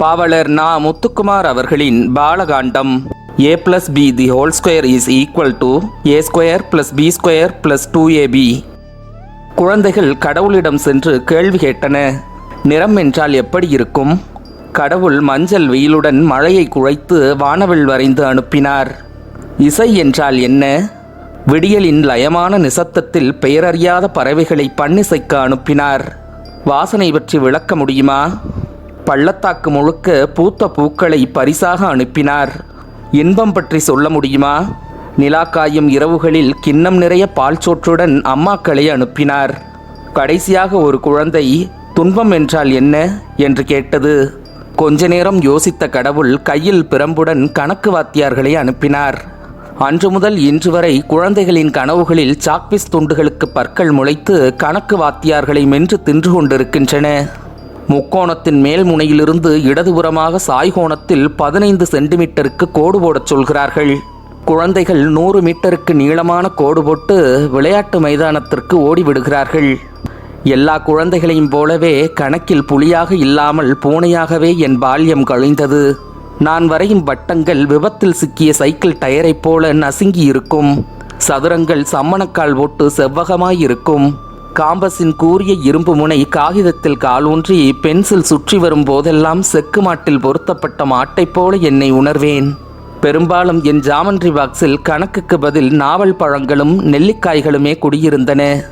பாவலர் நா முத்துக்குமார் அவர்களின் Balakandam. A plus B the whole square is equal to A square plus B square plus two AB குழந்தைகள் கடவுளிடம் சென்று கேள்வி கேட்டன. நிறம் என்றால் எப்படி இருக்கும்? கடவுள் மஞ்சள் வெயிலுடன் மழையை குழைத்து வானவில் வரைந்து அனுப்பினார். இசை என்றால் என்ன? விடியலின் லயமான நிசத்தத்தில் பெயரறியாத பறவைகளை பண்ணிசைக்க அனுப்பினார். வாசனை பற்றி விளக்க முடியுமா? பள்ளத்தாக்கு முழுக்க பூத்த பூக்களை பரிசாக அனுப்பினார். இன்பம் பற்றி சொல்ல முடியுமா? நிலா காயும் இரவுகளில் கிண்ணம் நிறைய பால் சோற்றுடன் அம்மாக்களை அனுப்பினார். கடைசியாக ஒரு குழந்தை துன்பம் என்றால் என்ன? என்று கேட்டது. கொஞ்ச நேரம் யோசித்த கடவுள் கையில் பிரம்புடன் கணக்கு வாத்தியார்களை அனுப்பினார். அன்று முதல் இன்று வரை குழந்தைகளின் கனவுகளில் சாக்பீஸ் துண்டுகளுக்கு பற்கள் முளைத்து கணக்கு வாத்தியார்களை மென்று தின்று கொண்டிருக்கின்றன. முக்கோணத்தின் மேல் முனையிலிருந்து இடதுபுறமாக சாய்கோணத்தில் பதினைந்து சென்டிமீட்டருக்கு கோடு போடச் சொல்கிறார்கள். குழந்தைகள் நூறு மீட்டருக்கு நீளமான கோடு போட்டு விளையாட்டு மைதானத்திற்கு ஓடிவிடுகிறார்கள். எல்லா குழந்தைகளையும் போலவே கணக்கில் புலியாக இல்லாமல் பூனையாகவே என் பால்யம் கழிந்தது. நான் வரையும் வட்டங்கள் விபத்தில் சிக்கிய சைக்கிள் டயரைப் போல நசுங்கி இருக்கும் சதுரங்கள் சம்மணக்கால் போட்டு செவ்வகமாயிருக்கும். காம்பஸின் கூரிய இரும்பு முனை காகிதத்தில் காலூன்றி பென்சில் சுற்றி வரும் போதெல்லாம் செக்கு மாட்டில் பொருத்தப்பட்ட மாட்டைப் போல என்னை உணர்வேன். பெரும்பாலும் என் ஜாமண்ட்ரி பாக்ஸில் கணக்குக்கு பதில் நாவல் பழங்களும் நெல்லிக்காய்களுமே குடியிருந்தன.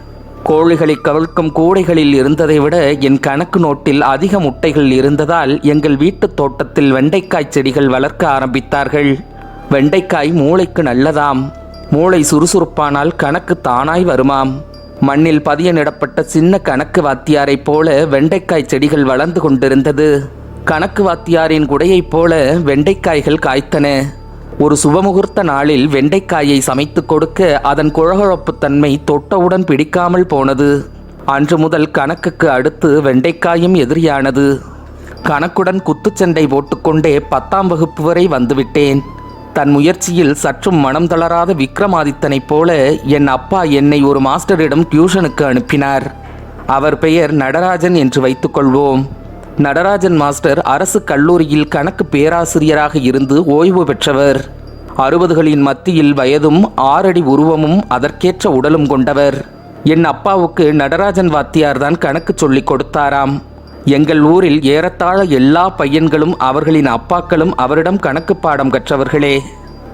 கோழிகளை கவிழ்க்கும் கூடைகளில் இருந்ததை விட என் கணக்கு நோட்டில் அதிக முட்டைகள் இருந்ததால் எங்கள் வீட்டுத் தோட்டத்தில் வெண்டைக்காய் செடிகள் வளர்க்க ஆரம்பித்தார்கள். வெண்டைக்காய் மூளைக்கு நல்லதாம். மூளை சுறுசுறுப்பானால் கணக்கு தானாய் வருமாம். மண்ணில் பதியனிடப்பட்ட சின்ன கணக்கு வாத்தியாரைப் போல வெண்டைக்காய் செடிகள் வளர்ந்து கொண்டிருந்தது. கணக்கு வாத்தியாரின் குடையைப் போல வெண்டைக்காய்கள் காய்த்தன. ஒரு சுபமுகூர்த்த நாளில் வெண்டைக்காயை சமைத்து கொடுக்க அதன் குழகுழப்புத் தன்மை தொட்டவுடன் பிடிக்காமல் போனது. அன்று முதல் கணக்குக்கு அடுத்து வெண்டைக்காயும் எதிரியானது. கணக்குடன் குத்துச்சண்டை போட்டுக்கொண்டே பத்தாம் வகுப்பு வரை வந்துவிட்டேன். தன் முயற்சியில் சற்றும் மனம் தளராத விக்ரமாதித்தனைப் போல என் அப்பா என்னை ஒரு மாஸ்டரிடம் டியூஷனுக்கு அனுப்பினார். அவர் பெயர் நடராஜன் என்று வைத்துக்கொள்வோம் நடராஜன் மாஸ்டர் அரசு கல்லூரியில் கணக்கு பேராசிரியராக இருந்து ஓய்வு பெற்றவர். அறுபதுகளின் மத்தியில் வயதும் ஆறடி உருவமும் அதற்கேற்ற உடலும் கொண்டவர். என் அப்பாவுக்கு நடராஜன் வாத்தியார்தான் கணக்கு சொல்லிக் கொடுத்தாராம். எங்கள் ஊரில் ஏறத்தாழ எல்லா பையன்களும் அவர்களின் அப்பாக்களும் அவரிடம் கணக்கு பாடம் கற்றவர்களே.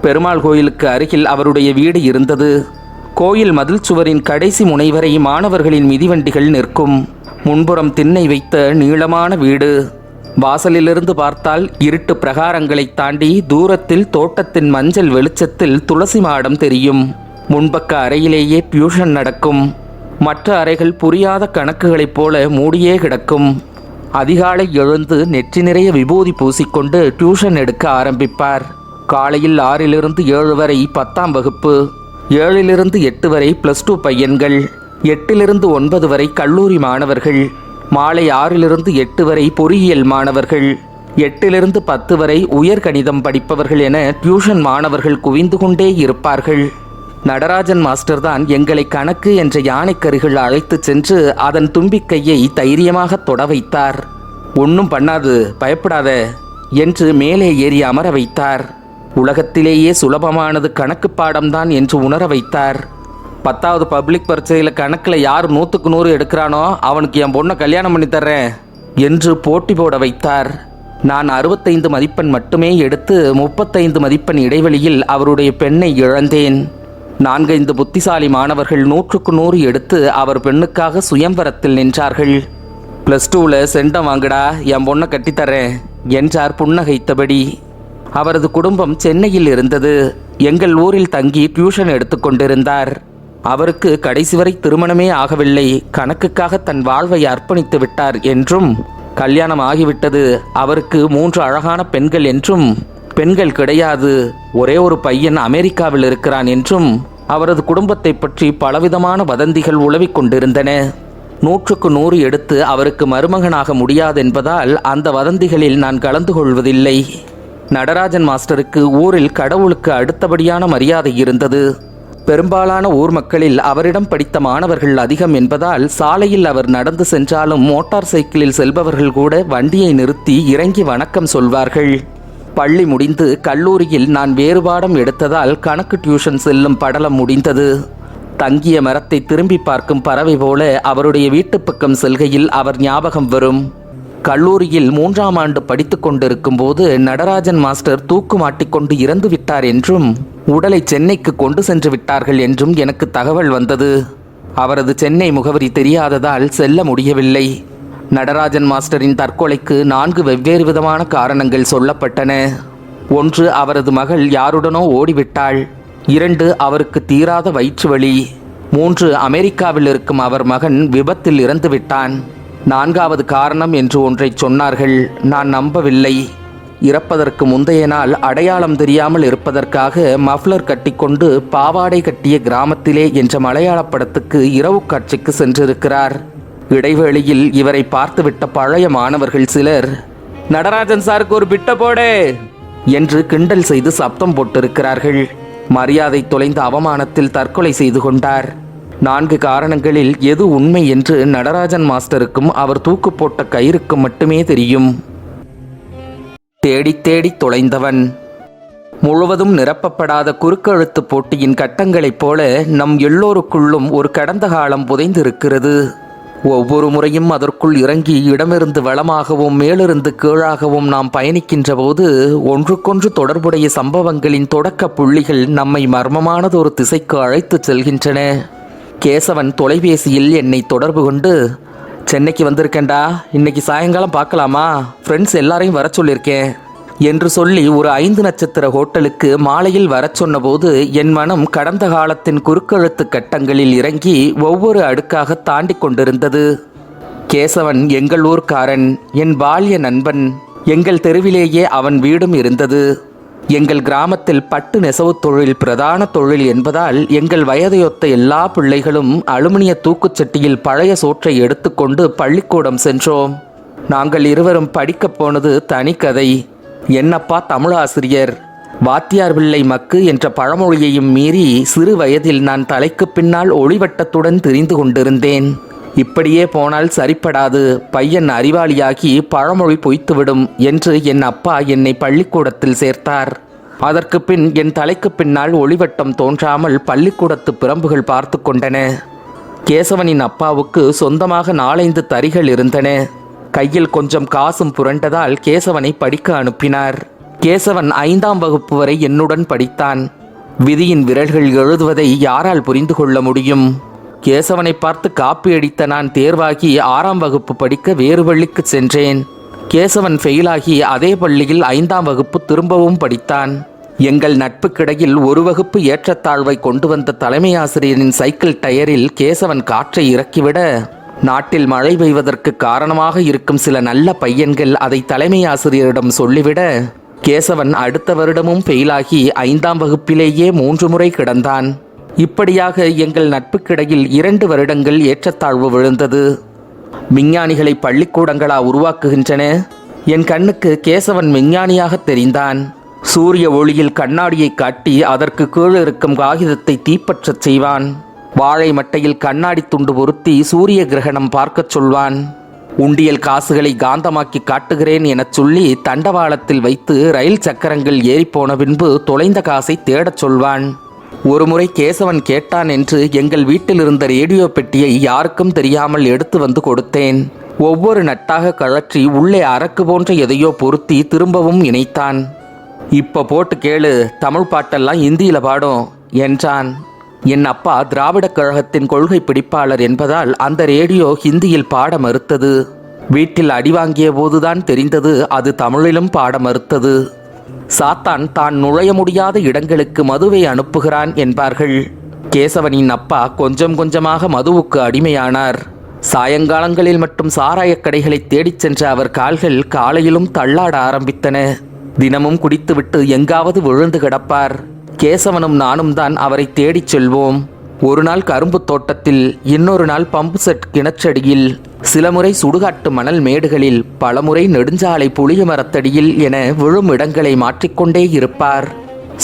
பெருமாள் கோயிலுக்கு அருகில் அவருடைய வீடு இருந்தது. கோயில் மதில் சுவரின் கடைசி முனை வரை மாணவர்களின் மிதிவண்டிகள் நிற்கும். முன்புறம் திண்ணை வைத்த நீளமான வீடு. வாசலிலிருந்து பார்த்தால் இருட்டு பிரகாரங்களைத் தாண்டி தூரத்தில் தோட்டத்தின் மஞ்சள் வெளிச்சத்தில் துளசி மாடம் தெரியும். முன்பக்க அறையிலேயே பியூஷன் நடக்கும். மற்ற அறைகள் புரியாத கணக்குகளைப் போல மூடியே கிடக்கும். அதிகாலை எழுந்து நெற்றி நிறைய விபூதி பூசிக்கொண்டு டியூஷன் எடுக்க ஆரம்பிப்பார். காலையில் ஆறிலிருந்து ஏழு வரை பத்தாம் வகுப்பு ஏழிலிருந்து எட்டு வரை ப்ளஸ் டூ பையன்கள் எட்டிலிருந்து ஒன்பது வரை கல்லூரி மாணவர்கள் மாலை ஆறிலிருந்து எட்டு வரை பொறியியல் மாணவர்கள் எட்டிலிருந்து பத்து வரை உயர்கணிதம் படிப்பவர்கள் என டியூஷன் மாணவர்கள் குவிந்து கொண்டே இருப்பார்கள். நடராஜன் மாஸ்டர் தான் எங்களை கணக்கு என்ற யானைக்கருகள் அழைத்துச் சென்று அதன் தும்பிக்கையை தைரியமாக தொட வைத்தார். ஒன்றும் பண்ணாது பயப்படாத என்று மேலே ஏறி அமர வைத்தார். உலகத்திலேயே சுலபமானது கணக்கு பாடம்தான் என்று உணர வைத்தார். பத்தாவது பப்ளிக் பரீட்சையில் கணக்கில் யார் நூற்றுக்கு நூறு எடுக்கிறானோ அவனுக்கு என் பொண்ணை கல்யாணம் பண்ணி தர்றேன் என்று போட்டி போட வைத்தார். நான் அறுபத்தைந்து மதிப்பெண் மட்டுமே எடுத்து முப்பத்தைந்து மதிப்பெண் இடைவெளியில் அவருடைய பெண்ணை இழந்தேன். நான்கைந்து புத்திசாலி மாணவர்கள் நூற்றுக்கு நூறு எடுத்து அவர் பெண்ணுக்காக சுயம்பரத்தில் நின்றார்கள். ப்ளஸ் டூவில் செண்டம் வாங்குடா என் பொண்ணை கட்டித்தரேன் என்றார் புன்னகைத்தபடி. அவரது குடும்பம் சென்னையில் இருந்தது. எங்கள் ஊரில் தங்கி டியூஷன் எடுத்துக்கொண்டிருந்தார் அவருக்கு கடைசி வரை திருமணமே ஆகவில்லை. கணக்குக்காக தன் வாழ்வை அர்ப்பணித்து விட்டார் என்றும் கல்யாணம் ஆகிவிட்டது. அவருக்கு மூன்று அழகான பெண்கள் என்றும் பெண்கள் கிடையாது. ஒரே ஒரு பையன் அமெரிக்காவில் இருக்கிறான் என்றும் அவரது குடும்பத்தை பற்றி பலவிதமான வதந்திகள் உளவிக் கொண்டிருந்தன. நூற்றுக்கு நூறு எடுத்து அவருக்கு மருமகனாக முடியாதென்பதால் அந்த வதந்திகளில் நான் கலந்து கொள்வதில்லை. நடராஜன் மாஸ்டருக்கு ஊரில் கடவுளுக்கு அடுத்தபடியான மரியாதை இருந்தது. பெரும்பாலான ஊர் மக்களில் அவரிடம் படித்த மாணவர்கள் அதிகம் என்பதால் சாலையில் அவர் நடந்து சென்றாலும் மோட்டார் சைக்கிளில் செல்பவர்கள் கூட வண்டியை நிறுத்தி இறங்கி வணக்கம் சொல்வார்கள். பள்ளி முடிந்து கல்லூரியில் நான் வேறு பாடம் எடுத்ததால் கணக்கு டியூஷன் செல்லும் படலம் முடிந்தது. தங்கிய மரத்தை திரும்பி பார்க்கும் பறவை போல அவருடைய வீட்டுப் பக்கம் செல்கையில் அவர் ஞாபகம் வரும். கல்லூரியில் மூன்றாம் ஆண்டு படித்துக் கொண்டிருக்கும் போது நடராஜன் மாஸ்டர் தூக்கு மாட்டிக்கொண்டு இறந்து விட்டார் என்றும் உடலை சென்னைக்கு கொண்டு சென்று விட்டார்கள் என்றும் எனக்கு தகவல் வந்தது. அவரது சென்னை முகவரி தெரியாததால் செல்ல முடியவில்லை. நடராஜன் மாஸ்டரின் தற்கொலைக்கு நான்கு வெவ்வேறு விதமான காரணங்கள் சொல்லப்பட்டன. ஒன்று அவரது மகள் யாருடனோ ஓடிவிட்டாள். இரண்டு அவருக்கு தீராத வயிற்று வலி. மூன்று அமெரிக்காவில் இருக்கும் அவர் மகன் விபத்தில் இறந்துவிட்டான் நான்காவது காரணம் என்று ஒன்றை சொன்னார்கள். நான் நம்பவில்லை. இறப்பதற்கு முந்தைய நாள் அடையாளம் தெரியாமல் இருப்பதற்காக மஃப்ளர் கட்டிக்கொண்டு பாவாடை கட்டிய கிராமத்திலே என்ற மலையாள படத்துக்கு இரவு காட்சிக்கு சென்றிருக்கிறார். இடைவேளையில் இவரை பார்த்துவிட்ட பழைய மாணவர்கள் சிலர் நடராஜன் சாருக்கு ஒரு பிட்ட போடு என்று கிண்டல் செய்து சப்தம் போட்டிருக்கிறார்கள். மரியாதை தொலைந்த அவமானத்தில் தற்கொலை செய்து கொண்டார். நான்கு காரணங்களில் எது உண்மை என்று நடராஜன் மாஸ்டருக்கும் அவர் தூக்கு போட்ட கயிறுக்கும் மட்டுமே தெரியும். தேடித் தேடித் தொலைந்தவன். முழுவதும் நிரப்பப்படாத குறுக்கெழுத்து போட்டியின் கட்டங்களைப் போல நம் எல்லோருக்குள்ளும் ஒரு கடந்த காலம் புதைந்திருக்கிறது. ஒவ்வொரு முறையும் அதற்குள் இறங்கி இடமிருந்து வளமாகவும் மேலிருந்து கீழாகவும் நாம் பயணிக்கின்ற போது ஒன்றுக்கொன்று தொடர்புடைய சம்பவங்களின் தொடக்க புள்ளிகள் நம்மை மர்மமானதொரு திசைக்கு அழைத்துச் செல்கின்றன. கேசவன் தொலைபேசியில் என்னை தொடர்பு கொண்டு சென்னைக்கு வந்திருக்கேன்டா. இன்னைக்கு சாயங்காலம் பார்க்கலாமா? ஃப்ரெண்ட்ஸ் எல்லாரையும் வர சொல்லியிருக்கேன். என்று சொல்லி ஒரு ஐந்து நட்சத்திர ஹோட்டலுக்கு மாலையில் வரச் சொன்னபோது என் மனம் கடந்த காலத்தின் குறுக்கெழுத்து கட்டங்களில் இறங்கி ஒவ்வொரு அடுக்காக தாண்டி கொண்டிருந்தது. கேசவன் எங்கள் ஊர்க்காரன் என் பால்ய நண்பன் எங்கள் தெருவிலேயே அவன் வீடும் இருந்தது. எங்கள் கிராமத்தில் பட்டு நெசவுத் தொழில் பிரதான தொழில் என்பதால் எங்கள் வயதையொத்த எல்லா பிள்ளைகளும் அலுமினிய தூக்குச்சட்டியில் பழைய சோற்றை எடுத்துக்கொண்டு பள்ளிக்கூடம் சென்றோம். நாங்கள் இருவரும் படிக்கப் போனது தனி கதை என்னப்பா தமிழாசிரியர்? வாத்தியார் பிள்ளை மக்கு என்ற பழமொழியையும் மீறி சிறு வயதில் நான் தலைக்கு பின்னால் ஒளிவட்டத்துடன் தெரிந்து கொண்டிருந்தேன். இப்படியே போனால் சரிப்படாது. பையன் அறிவாளியாகி பழமொழி பொய்த்துவிடும் என்று என் அப்பா என்னை பள்ளிக்கூடத்தில் சேர்த்தார். அதற்கு பின் என் தலைக்கு பின்னால் ஒளிவட்டம் தோன்றாமல் பள்ளிக்கூடத்து பிரம்புகள் பார்த்து கொண்டன. கேசவனின் அப்பாவுக்கு சொந்தமாக நாலைந்து தறிகள் இருந்தன. கையில் கொஞ்சம் காசும் புரண்டதால் கேசவனை படிக்க அனுப்பினார். கேசவன் ஐந்தாம் வகுப்பு வரை என்னுடன் படித்தான். விதியின் விரல்கள் எழுதுவதை யாரால் புரிந்து கொள்ள முடியும்? கேசவனை பார்த்து காப்பி அடித்த நான் தேர்வாகி ஆறாம் வகுப்பு படிக்க வேறு பள்ளிக்கு சென்றேன். கேசவன் ஃபெயிலாகி அதே பள்ளியில் ஐந்தாம் வகுப்பு திரும்பவும் படித்தான். எங்கள் நட்புக்கிடையில் ஒரு வகுப்பு ஏற்றத்தாழ்வை கொண்டு வந்த தலைமை ஆசிரியரின் சைக்கிள் டயரில் கேசவன் காற்றை இறக்கிவிட நாட்டில் மழை பெய்வதற்கு காரணமாக இருக்கும் சில நல்ல பையன்கள் அதை தலைமை ஆசிரியரிடம் சொல்லிவிட கேசவன் அடுத்த வருடமும் ஃபெயிலாகி ஐந்தாம் வகுப்பிலேயே மூன்று முறை கிடந்தான். இப்படியாக எங்கள் நட்புக்கிடையில் இரண்டு வருடங்கள் ஏற்றத்தாழ்வு விழுந்தது. விஞ்ஞானிகளை பள்ளிக்கூடங்களா உருவாக்குகின்றன. என் கண்ணுக்கு கேசவன் விஞ்ஞானியாக தெரிந்தான். சூரிய ஒளியில் கண்ணாடியை காட்டி அதற்கு கீழிருக்கும் காகிதத்தை தீப்பற்றச் செய்வான். வாழை மட்டையில் கண்ணாடி துண்டு பொருத்தி சூரிய கிரகணம் பார்க்கச் சொல்வான். உண்டியல் காசுகளை காந்தமாக்கி காட்டுகிறேன் எனச் சொல்லி தண்டவாளத்தில் வைத்து ரயில் சக்கரங்கள் ஏறிப்போன பின்பு தொலைந்த காசை தேடச் சொல்வான். ஒருமுறை கேசவன் கேட்டான் என்று எங்கள் வீட்டில் இருந்த ரேடியோ பெட்டியை யாருக்கும் தெரியாமல் எடுத்து வந்து கொடுத்தேன். ஒவ்வொரு நட்டாக கழற்றி உள்ளே அரக்கு போன்ற எதையோ பொருத்தி திரும்பவும் இணைத்தான். இப்ப போட்டு கேளு தமிழ் பாட்டெல்லாம் இந்தியில பாடும் என்றான். என் அப்பா திராவிடக் கழகத்தின் கொள்கை பிடிப்பாளர் என்பதால் அந்த ரேடியோ ஹிந்தியில் பாட மறுத்தது. வீட்டில் அடி வாங்கிய போதுதான் தெரிந்தது அது தமிழிலும் பாட மறுத்தது. சாத்தான் தான் நுழைய முடியாத இடங்களுக்கு மதுவை அனுப்புகிறான் என்பார்கள். கேசவனின் அப்பா கொஞ்சம் கொஞ்சமாக மதுவுக்கு அடிமையானார். சாயங்காலங்களில் மட்டும் சாராயக் கடைகளை தேடிச் சென்ற அவர் கால்கள் காலையிலும் தள்ளாட ஆரம்பித்தன. தினமும் குடித்துவிட்டு எங்காவது விழுந்து கிடப்பார். கேசவனும் நானும் தான் அவரை தேடிச் செல்வோம். ஒரு நாள் கரும்பு தோட்டத்தில் இன்னொரு நாள் பம்பு செட் கிணச்சடியில் சில முறை சுடுகாட்டு மணல் மேடுகளில் பலமுறை நெடுஞ்சாலை புளிய மரத்தடியில் என விழும் இடங்களை மாற்றிக்கொண்டே இருப்பார்.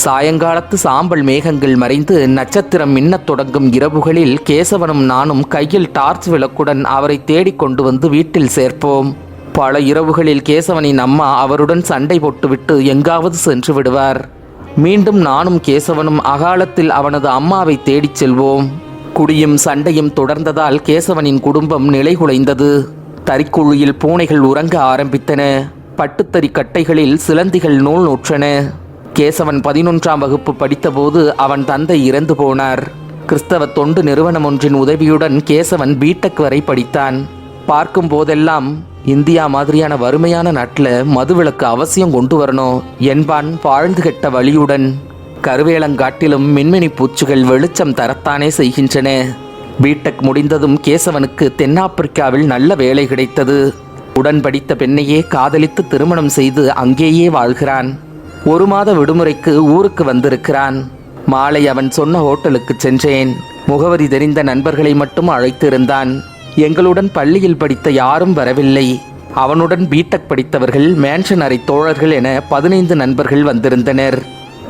சாயங்காலத்து சாம்பல் மேகங்கள் மறைந்து நட்சத்திரம் மின்னத் தொடங்கும் இரவுகளில் கேசவனும் நானும் கையில் டார்ச் விளக்குடன் அவரை தேடிக் கொண்டு வந்து வீட்டில் சேர்ப்போம். பல இரவுகளில் கேசவனின் அம்மா அவருடன் சண்டை போட்டுவிட்டு எங்காவது சென்று விடுவார். மீண்டும் நானும் கேசவனும் அகாலத்தில் அவனது அம்மாவை தேடிச் செல்வோம். குடியும் சண்டையும் தொடர்ந்ததால் கேசவனின் குடும்பம் நிலைகுலைந்தது. தறிக்குழியில் பூனைகள் உறங்க ஆரம்பித்தன. பட்டுத்தறி கட்டைகளில் சிலந்திகள் நூல் நூற்றன. கேசவன் பதினொன்றாம் வகுப்பு படித்தபோது அவன் தந்தை இறந்து போனார். கிறிஸ்தவ தொண்டு நிறுவனம் ஒன்றின் உதவியுடன் கேசவன் பீட்டக் வரை படித்தான். பார்க்கும் போதெல்லாம் இந்தியா மாதிரியான வறுமையான நாட்டில் மதுவிலக்கு அவசியம் கொண்டு வரணும். என்பான் வாழ்ந்து கெட்ட வழியுடன் கருவேலங்காட்டிலும் மின்மினி பூச்சிகள் வெளிச்சம் தரத்தானே செய்கின்றன. பிடெக் முடிந்ததும் கேசவனுக்கு தென்னாப்பிரிக்காவில் நல்ல வேலை கிடைத்தது. உடன் படித்த பெண்ணையே காதலித்து திருமணம் செய்து அங்கேயே வாழ்கிறான். ஒரு மாத விடுமுறைக்கு ஊருக்கு வந்திருக்கிறான். மாலை அவன் சொன்ன ஹோட்டலுக்கு சென்றேன். முகவரி தெரிந்த நண்பர்களை மட்டும் அழைத்திருந்தான். எங்களுடன் பள்ளியில் படித்த யாரும் வரவில்லை. அவனுடன் பீடெக் படித்தவர்கள் மேன்ஷன் அறை தோழர்கள் என பதினைந்து நண்பர்கள் வந்திருந்தனர்.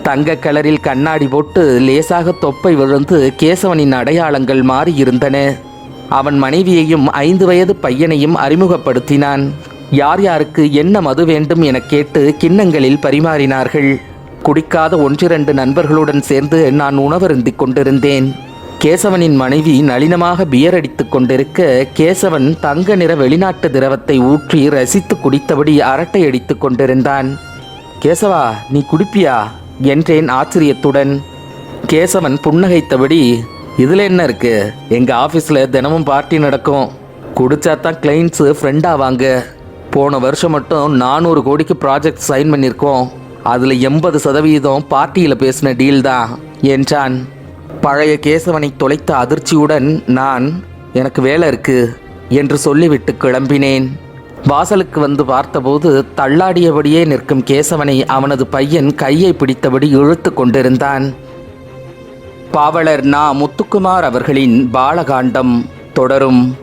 தங்க கலரில் கண்ணாடி போட்டு லேசாக தொப்பை விழுந்து கேசவனின் அடையாளங்கள் மாறியிருந்தன. அவன் மனைவியையும் ஐந்து வயது பையனையும் அறிமுகப்படுத்தினான். யார் யாருக்கு என்ன மது வேண்டும் என கேட்டு கிண்ணங்களில் பரிமாறினார்கள். குடிக்காத ஒன்றிரண்டு நண்பர்களுடன் சேர்ந்து நான் உணவருந்திக் கொண்டிருந்தேன். கேசவனின் மனைவி நளினமாக பியர் அடித்துக் கொண்டிருக்க கேசவன் தங்க நிற வெளிநாட்டு திரவத்தை ஊற்றி ரசித்து குடித்தபடி அரட்டை அடித்துக் கொண்டிருந்தான். கேசவா நீ குடிப்பியா? என்றேன் ஆச்சரியத்துடன். கேசவன் புன்னகைத்தபடி இதில் என்ன இருக்கு? எங்க ஆஃபீஸில் தினமும் பார்ட்டி நடக்கும். குடிச்சா தான் கிளைண்ட்ஸு ஃப்ரெண்டாவாங்க போன வருஷம் மட்டும் நானூறு கோடிக்கு ப்ராஜெக்ட் சைன் பண்ணியிருக்கோம் அதில் எண்பது சதவீதம் பார்ட்டியில் பேசின டீல் தான் என்றான். பழைய கேசவனை தொலைத்த அதிர்ச்சியுடன் நான் எனக்கு வேலை இருக்கு என்று சொல்லிவிட்டு கிளம்பினேன். வாசலுக்கு வந்து பார்த்தபோது தள்ளாடியபடியே நிற்கும் கேசவனை அவனது பையன் கையை பிடித்தபடி இழுத்து கொண்டிருந்தான். பாவலர் நா முத்துக்குமார் அவர்களின் பாலகாண்டம் தொடரும்.